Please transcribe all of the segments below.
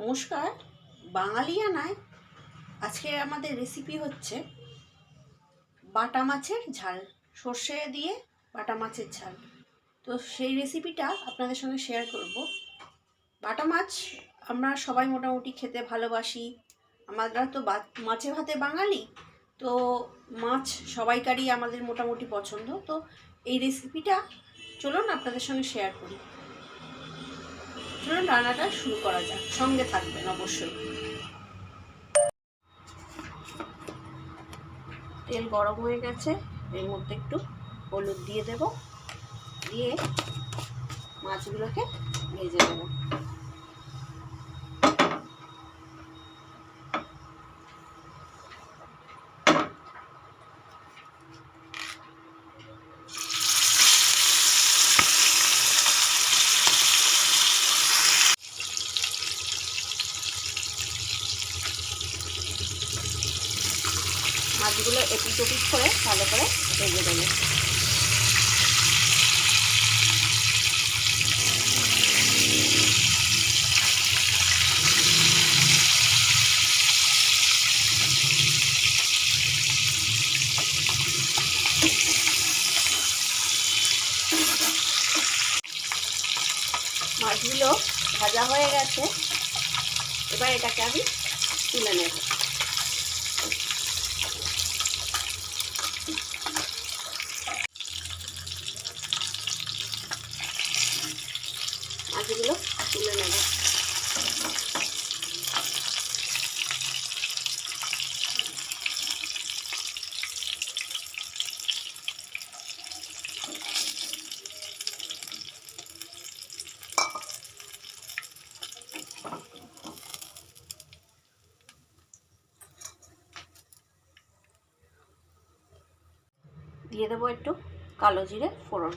নমস্কার। বাঙালিয়ানায় আজকে আমাদের রেসিপি হচ্ছে বাটা মাছের ঝাল। সর্ষে দিয়ে বাটা মাছের ঝাল। তো সেই রেসিপিটা আপনাদের সঙ্গে শেয়ার করব। বাটা মাছ আমরা সবাই মোটামুটি খেতে ভালোবাসি। আমরা তো মাছে ভাতে বাঙালি। তো মাছ সবাইকারই আমাদের মোটামুটি পছন্দ। তো এই রেসিপিটা চলুন আপনাদের সঙ্গে শেয়ার করি। চলুন রান্নাটা শুরু করা যাক। সঙ্গে থাকবেন অবশ্যই। তেল গরম হয়ে গেছে। এর মধ্যে একটু হলুদ দিয়ে দেব। দিয়ে মাছগুলোকে ভেজে দেব মাছগুলো এপিট ওপিট করে ভালো করে ভেজে দেবো। মাছগুলো ভাজা হয়ে গেছে। এবার এটাকে আমি তুলে নেব মাছগুলো তুলে নেব দিয়ে দেবো একটু কালো জিরে ফোড়ন।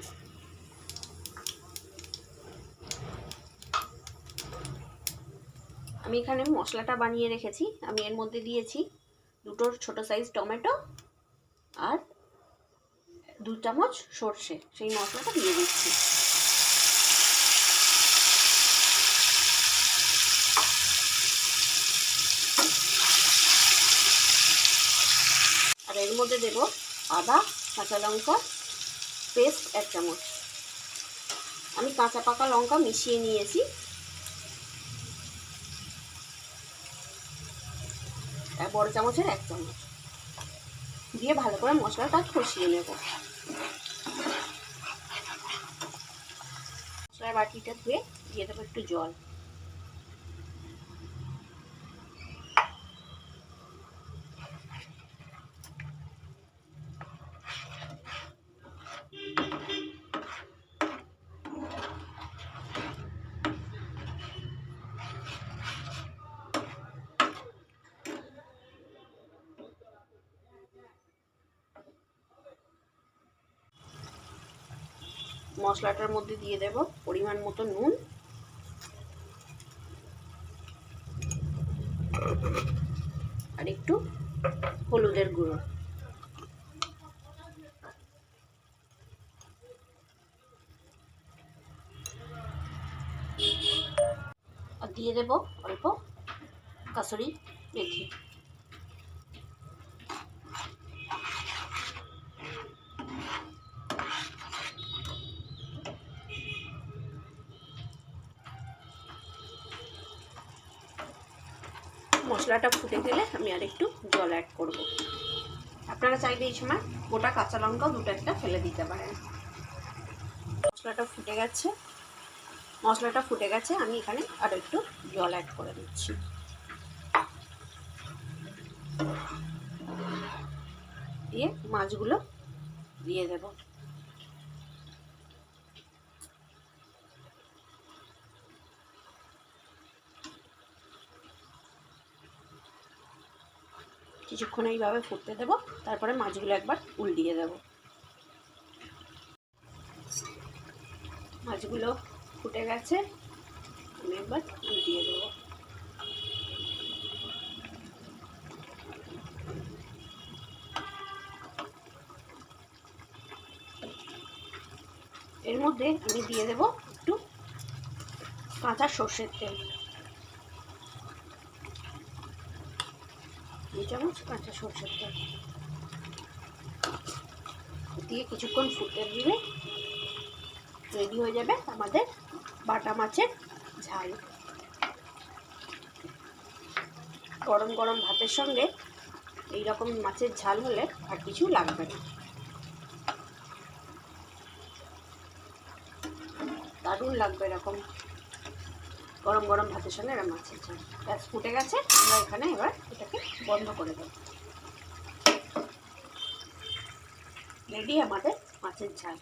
আমি এখানে মশলাটা বানিয়ে রেখেছি। আমি এর মধ্যে দিয়েছি দুটো ছোট সাইজ টমেটো আর দু চামচ সর্ষে। সেই মশলাটা দিয়ে দিচ্ছি। আর এর মধ্যে দেব আদা কাঁচা লঙ্কা পেস্ট এক চামচ। আমি কাঁচা পাকা লঙ্কা মিশিয়ে নিয়েছি। বড় চামচের এক চামচ। দিয়ে ভালো করে মশলাটা কষিয়ে নেব। মশলার বাটিটা ধুয়ে দিয়ে দেবো একটু জল। মশলাটার মধ্যে দিয়ে দেব পরিমাণ মতো নুন। আর একটু হলুদের গুঁড়ো। আর দিয়ে দেব অল্প কাসুরি মেথি। মশলাটা ফুটে গেলে আমি আর একটু জল অ্যাড করব। আপনারা চাইলে এই সময় গোটা কাঁচা লঙ্কাও দুটো একটা ফেলে দিতে পারেন। মশলাটা ফুটে গেছে। মশলাটা ফুটে গেছে, আমি এখানে আর একটু জল অ্যাড করে দিচ্ছি। দিয়ে মাছগুলো দিয়ে দেবো। কিছুক্ষণ এইভাবে ফুটতে দেবো, তারপরে মাছগুলো একবার উল্টিয়ে দেব। মাছগুলো ফুটে গেছে, আমি একবার উল্টিয়ে দেবো। এর মধ্যে আমি দিয়ে দেব একটু কাঁচা সর্ষের তেল। দুই চামচ, কাঁচা সরষের তেল। দিয়ে কিছুক্ষণ ফুটে দিলে রেডি হয়ে যাবে আমাদের বাটা মাছের ঝাল। গরম গরম ভাতের সঙ্গে এই রকম মাছের ঝাল হলে আর কিছু লাগবে না। দারুণ লাগবে এরকম। গরম গরম ভাতের সঙ্গে এরা মাছের ঝাল ফুটে গেছে। আমরা এখানে এবার এটাকে বন্ধ করে দেব। রেডি আমাদের মাছের ঝাল।